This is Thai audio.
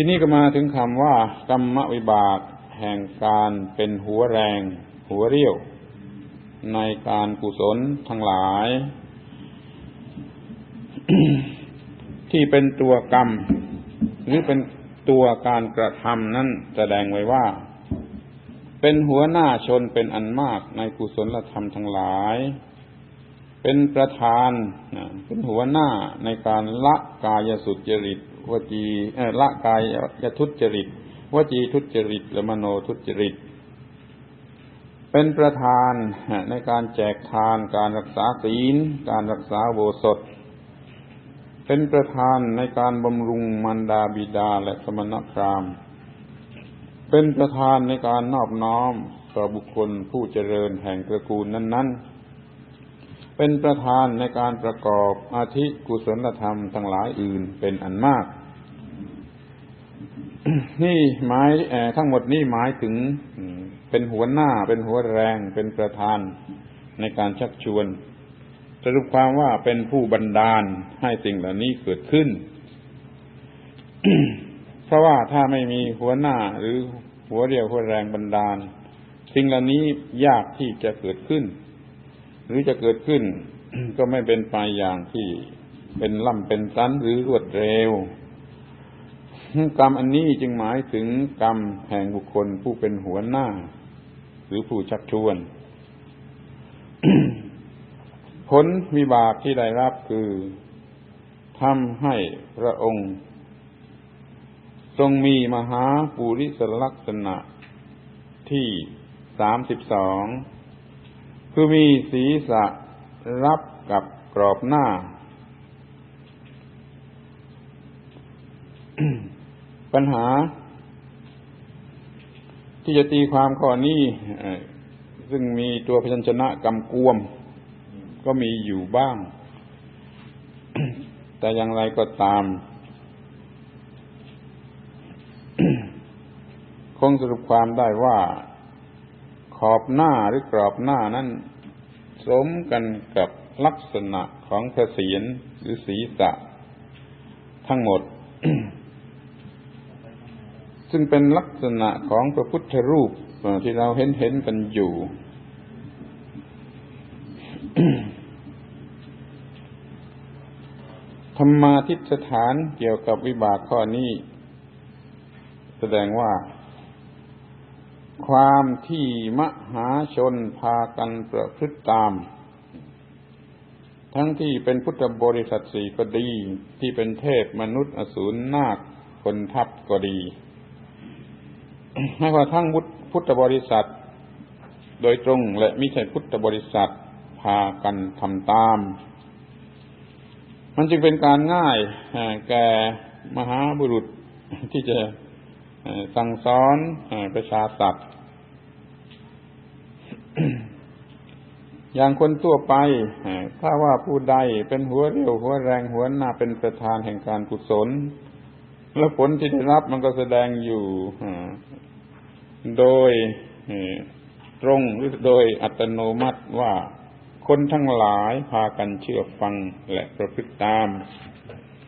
ทีนี้ก็มาถึงคำว่ากรรมวิบากแห่งการเป็นหัวแรง หัวเรี่ยว ในการกุศลทั้งหลาย ที่เป็นตัวกรรม หรือเป็นตัวการกระทำนั้นแสดงไว้ว่า เป็นหัวหน้าชนเป็นอันมากในกุศลธรรมทั้งหลาย เป็นประธานเป็นหัวหน้าในการละกายสุจริต วจีละกายยทุจริต วจีทุจริต และมโนทุจริต เป็นประธานในการแจกทาน การรักษาศีล การรักษาโบสถ เป็นประธานในการบำรุงมารดาบิดาและสมณพราหมณ์ เป็นประธานในการนอบน้อมต่อบุคคลผู้เจริญแห่งตระกูลนั้น ๆ เป็นประธานในการประกอบอาธิกุศลธรรมทั้งหลายอื่นเป็นอันมาก นี่หมายทั้งหมดนี่หมายถึงเป็นหัวหน้าเป็นหัวแรงเป็นประธานในการชักชวนสรุปความว่าเป็นผู้บันดาลให้สิ่งเหล่านี้เกิดขึ้น เพราะว่าถ้าไม่มีหัวหน้าหรือหัวเรียวหัวแรงบันดาล สิ่งเหล่านี้ยากที่จะเกิดขึ้น หรือจะเกิดขึ้น ก็ไม่เป็นไปอย่างที่เป็นล่ำเป็นสันหรือรวดเร็ว กรรมอันนี้จึงหมายถึงกรรมแห่งบุคคลผู้เป็นหัวหน้า หรือผู้ชักชวน ผลวิบากที่ได้รับคือทำให้พระองค์ ทรงมีมหาปุริสลักษณะที่สามสิบสอง คือมีศีรษะรับกับกรอบหน้า ปัญหา ที่จะตีความข้อนี้ซึ่งมีตัวพยัญชนะกำกวม ก็มีอยู่บ้าง แต่อย่างไรก็ตาม คงสรุปความได้ว่า ขอบหน้าหรือกรอบหน้านั้นสมกันกับลักษณะของพระเศียรหรือศีรษะ ทั้งหมด ซึ่งเป็นลักษณะของพระพุทธรูปที่เราเห็นเห็นกันอยู่ ธรรมาทิฏฐานเกี่ยวกับวิบากข้อนี้ แสดงว่า ความที่มหาชนพากันประพฤติตาม ทั้งที่เป็นพุทธบริษัทสี่ก็ดี ที่เป็นเทพมนุษย์อสูรนาคคนทัพก็ดีไม่ว่าทั้งพุทธบริษัท โดยตรงและมิใช่พุทธบริษัทพากันทำตาม มันจึงเป็นการง่ายแก่มหาบุรุษที่จะ สั่งสอนประชาสัตว์อย่างคนทั่วไป ถ้าว่าผู้ใดเป็นหัวเรี่ยวหัวแรงหัวหน้าเป็นประธานแห่งการกุศล แล้วผลที่ได้รับมันก็แสดงอยู่โดยตรงหรือโดยอัตโนมัติว่าคนทั้งหลายพากันเชื่อฟังและประพฤติตาม